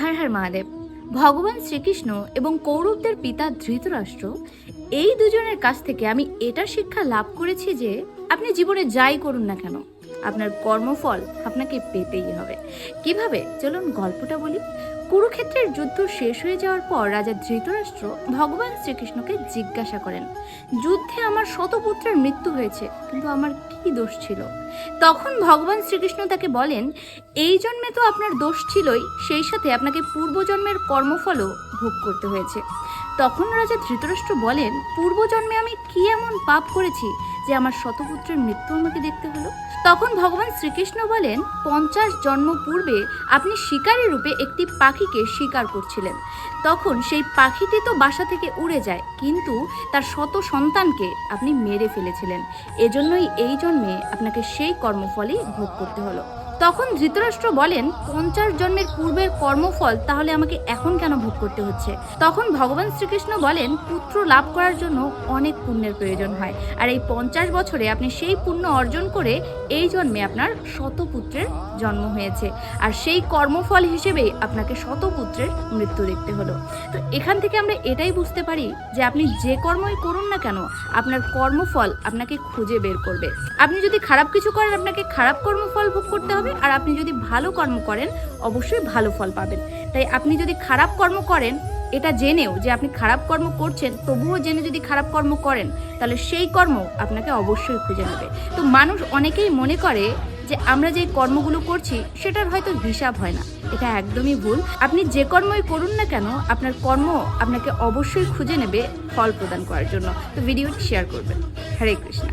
হর হর মহাদেব। ভগবান শ্রীকৃষ্ণ এবং কৌরবদের পিতা ধৃতরাষ্ট্র, এই দুজনের কাছ থেকে আমি এটা শিক্ষা লাভ করেছি যে আপনি জীবনে যাই করুন না কেন, আপনার কর্মফল আপনাকে পেতেই হবে। কীভাবে? চলুন গল্পটা বলি। কুরুক্ষেত্রের যুদ্ধ শেষ হয়ে যাওয়ার পর রাজা ধৃতরাষ্ট্র ভগবান শ্রীকৃষ্ণকে জিজ্ঞাসা করেন, যুদ্ধে আমার শতপুত্রের মৃত্যু হয়েছে, কিন্তু আমার কি দোষ ছিল? তখন ভগবান শ্রীকৃষ্ণ তাকে বলেন, এই জন্মে তো আপনার দোষ ছিলই, সেই সাথে আপনাকে পূর্বজন্মের কর্মফলও ভোগ করতে হয়েছে। তখন রাজা ধৃতরাষ্ট্র বলেন, পূর্বজন্মে আমি কি এমন পাপ করেছি যে আমার শতপুত্রের মৃত্যু আমাকে দেখতে হলো? তখন ভগবান শ্রীকৃষ্ণ বলেন, পঞ্চাশ জন্ম পূর্বে আপনি শিকারী রূপে একটি পাখিকে শিকার করছিলেন। তখন সেই পাখিটি তো বাসা থেকে উড়ে যায়, কিন্তু তার শত সন্তানকে আপনি মেরে ফেলেছিলেন। এজন্যই এই জন্মে আপনাকে সেই কর্মফলই ভোগ করতে হলো। তখন ধৃতরাষ্ট্র বলেন, পঞ্চাশ জন্মের পূর্বের কর্মফল তাহলে আমাকে এখন কেন ভোগ করতে হচ্ছে? তখন ভগবান শ্রীকৃষ্ণ বলেন, পুত্র লাভ করার জন্য অনেক পুণ্যের প্রয়োজন হয়। আর এই পঞ্চাশ বছরে আপনি সেই পুণ্য অর্জন করে এই জন্মে আপনার শতপুত্রের জন্ম হয়েছে। আর সেই কর্মফল হিসেবেই আপনাকে শতপুত্রের মৃত্যু দেখতে হলো। তো এখান থেকে আমরা এটাই বুঝতে পারি যে আপনি যে কর্মই করুন না কেন, আপনার কর্মফল আপনাকে খুঁজে বের করবে। আপনি যদি খারাপ কিছু করেন, আপনাকে খারাপ কর্মফল ভোগ করতে হবে আর আপনি যদি ভালো কর্ম করেন, অবশ্যই ভালো ফল পাবেন। তাই আপনি যদি খারাপ কর্ম করেন, এটা জেনেও যে আপনি খারাপ কর্ম করছেন, তবুও জেনে যদি খারাপ কর্ম করেন, তাহলে সেই কর্ম আপনাকে অবশ্যই খুঁজে নেবে। তো মানুষ অনেকেই মনে করে যে আমরা যে কর্মগুলো করছি, সেটার হয়তো হিসাব হয় না। এটা একদমই ভুল। আপনি যে কর্মই করুন না কেন, আপনার কর্ম আপনাকে অবশ্যই খুঁজে নেবে ফল প্রদান করার জন্য। তো ভিডিওটি শেয়ার করবেন। হরে কৃষ্ণ।